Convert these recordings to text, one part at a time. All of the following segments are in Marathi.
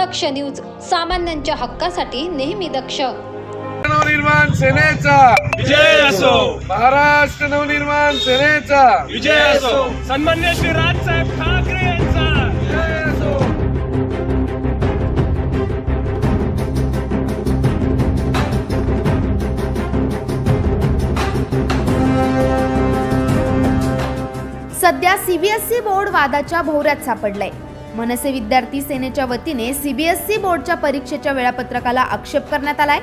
दक्ष न्यूज सामान्यांच्या हक्कासाठी नेहमी दक्ष. नवनिर्माण सेनेचा. विजय असो. महाराष्ट्र नवनिर्माण सेनेचा. विजय असो. सन्मान्य श्री राजसाहेब ठाकरे यांचा. सध्या सीबीएसई बोर्ड वादाच्या भोवऱ्यात सापडलंय. मनसे विद्यार्थी सेनेच्या वतीने सीबीएसई बोर्डच्या परीक्षेच्या वेळापत्रकाला आक्षेप करण्यात आलाय.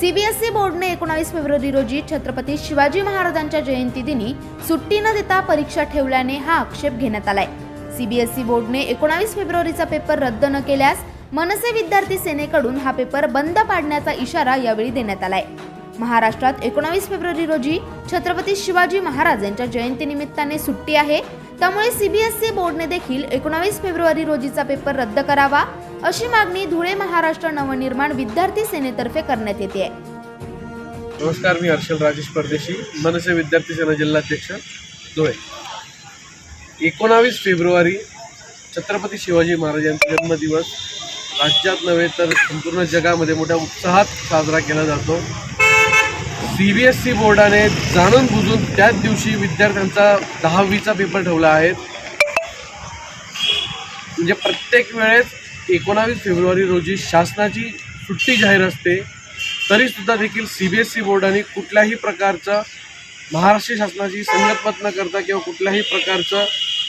सीबीएसई बोर्डने एकोणावीस फेब्रुवारी रोजी छत्रपती शिवाजी महाराजांच्या जयंती दिनी सुट्टी न देता परीक्षा ठेवल्याने हा आक्षेप घेण्यात आलाय. सीबीएसई बोर्डने एकोणावीस फेब्रुवारीचा पेपर रद्द न केल्यास मनसे विद्यार्थी सेनेकडून हा पेपर बंद पाडण्याचा इशारा यावेळी देण्यात आलाय. महाराष्ट्रात एकोणावीस फेब्रुवारी रोजी छत्रपती शिवाजी महाराज यांच्या जयंतीनिमित्ताने सुट्टी आहे. त्यामुळे सीबीएसई बोर्डने देखील एकोणावीस फेब्रुवारी रोजीचा पेपर रद्द करावा अशी मागणी धुळे महाराष्ट्र नवनिर्माण विद्यार्थी सेनेतर्फे करण्यात येते. नमस्कार मी हर्षल राजेश परदेशी मनसे विद्यार्थी सेना जिल्हाध्यक्ष धुळे. एकोणावीस फेब्रुवारी छत्रपती शिवाजी महाराजांचा जन्मदिवस. राज्यात नव्हे तर संपूर्ण जगामध्ये मोठ्या उत्साहात साजरा केला जातो. सी बी एस सी बोर्डाने जाणून बुजून त्याच दिवशी विद्यार्थ्यांचा दहावीचा पेपर ठेवला आहे. म्हणजे प्रत्येक वेळेस एकोणावीस फेब्रुवारी रोजी शासनाची सुट्टी जाहीर असते. तरीसुद्धा देखील सी बी एस सी बोर्डाने कुठल्याही प्रकारचं महाराष्ट्र शासनाची संगतमत न करता किंवा कुठल्याही प्रकारचं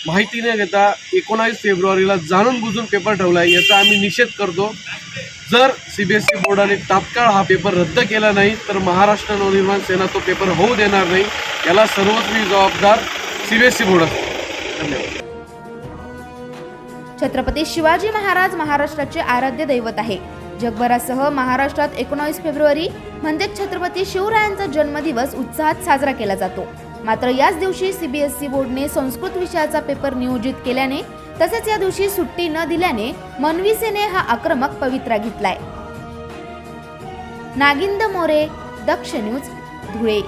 माहिती न घेता एकोणावीस फेब्रुवारीला जाणून बुजून पेपर ठेवला आहे. याचा आम्ही निषेध करतो. जर सी बी एस ई बोर्डाने तात्काळ हा पेपर रद्द केला नाही तर महाराष्ट्र नवनिर्माण सेना तो पेपर होऊ देणार नाही. याला सर्वस्वी जबाबदार C B S E board असतो. धन्यवाद. छत्रपती शिवाजी महाराज महाराष्ट्राचे आराध्य दैवत आहे. जगभरासह महाराष्ट्रात एकोणावीस फेब्रुवारी म्हणजेच छत्रपती शिवरायांचा जन्मदिवस उत्साहात साजरा केला जातो. मात्र याच दिवशी सीबीएसई बोर्डने संस्कृत विषयाचा पेपर नियोजित केल्याने तसेच या दिवशी सुट्टी न दिल्याने मनविसेने हा आक्रमक पवित्रा घेतलाय. नागिंद मोरे दक्ष न्यूज धुळे.